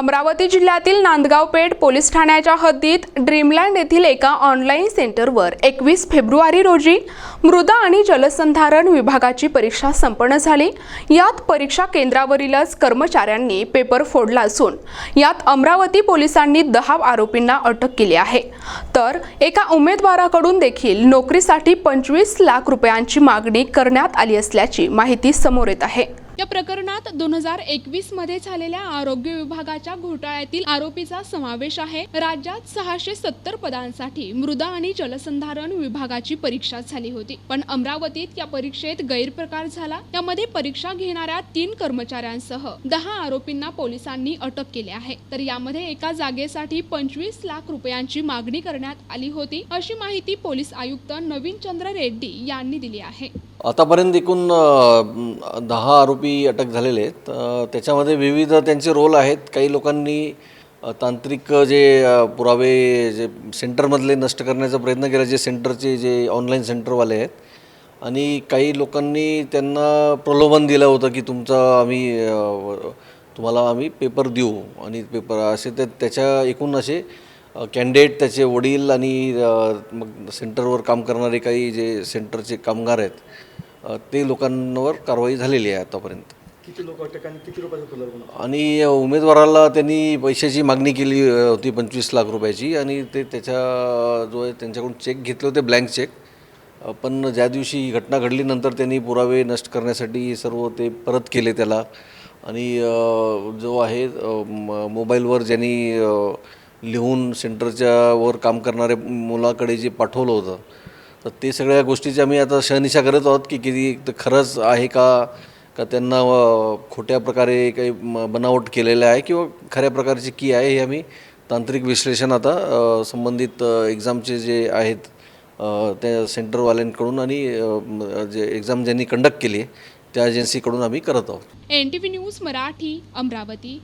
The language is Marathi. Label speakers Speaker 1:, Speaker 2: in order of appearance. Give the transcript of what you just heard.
Speaker 1: अमरावती जिल्ह्यातील नांदगाव पेठ पोलीस ठाण्याच्या हद्दीत ड्रीमलँड येथील एका ऑनलाईन सेंटरवर एकवीस फेब्रुवारी रोजी मृदा आणि जलसंधारण विभागाची परीक्षा संपन्न झाली. यात परीक्षा केंद्रावरीलच कर्मचाऱ्यांनी पेपर फोडला असून यात अमरावती पोलिसांनी दहा आरोपींना अटक केली आहे. तर एका उमेदवाराकडून देखील नोकरीसाठी पंचवीस लाख रुपयांची मागणी करण्यात आली असल्याची माहिती समोर येत आहे. या प्रकरणात दोन हजार एकवीसमध्ये झालेल्या आरोग्य विभागाच्या घोटाळ्यातील आरोपीचा समावेश आहे. राज्यात सहाशे सत्तर पदांसाठी मृदा आणि जलसंधारण विभागाची परीक्षा झाली होती. पण अमरावतीत या परीक्षेत गैरप्रकार झाला. यामध्ये परीक्षा घेणाऱ्या तीन कर्मचाऱ्यांसह दहा आरोपींना पोलिसांनी अटक केली आहे. तर यामध्ये एका जागेसाठी पंचवीस लाख रुपयांची मागणी करण्यात आली होती अशी माहिती पोलीस आयुक्त नवीन चंद्र रेड्डी यांनी दिली आहे.
Speaker 2: आतापर्यंत एकूण दहा आरोपी अटक झालेले आहेत. त्याच्यामध्ये विविध त्यांचे रोल आहेत. काही लोकांनी तांत्रिक जे पुरावे जे सेंटरमधले नष्ट करण्याचा प्रयत्न केला जे सेंटरचे जे ऑनलाईन सेंटरवाले आहेत. आणि काही लोकांनी त्यांना प्रलोभन दिलं होतं की तुमचा आम्ही तुम्हाला आम्ही पेपर देऊ. आणि पेपर असे ते त्याच्या एकूण असे कॅन्डिडेट त्याचे वडील आणि मग सेंटरवर काम करणारे काही जे सेंटरचे कामगार आहेत ते लोकांवर कारवाई झालेली आहे आतापर्यंत.
Speaker 3: किती लोक अटक आणि किती रुपयाचा
Speaker 2: उमेदवाराला त्यांनी पैशाची मागणी केली होती पंचवीस लाख रुपयाची आणि ते त्याच्या जो आहे त्यांच्याकडून चेक घेतले होते ब्लँक चेक पण ज्या दिवशी ही घटना घडलीनंतर त्यांनी पुरावे नष्ट करण्यासाठी सर्व ते परत केले त्याला. आणि जो आहे मोबाईलवर ज्यांनी लिहून सेंटरच्या वर काम करणाऱ्या मुलाकडे जे पाठवलं होतं तर ते सगळ्या गोष्टीची आम्ही आता शहनिशा करत आहोत की किती खरंच आहे का? का त्यांना खोट्या प्रकारे काही बनावट केलेलं आहे किंवा खऱ्या प्रकारची की आहे हे आम्ही तांत्रिक विश्लेषण आता संबंधित एक्झामचे जे आहेत त्या सेंटरवाल्यांकडून आणि जे एक्झाम ज्यांनी कंडक्ट केली आहे त्या एजन्सीकडून आम्ही करत आहोत.
Speaker 1: N T V news Marathi Amravati.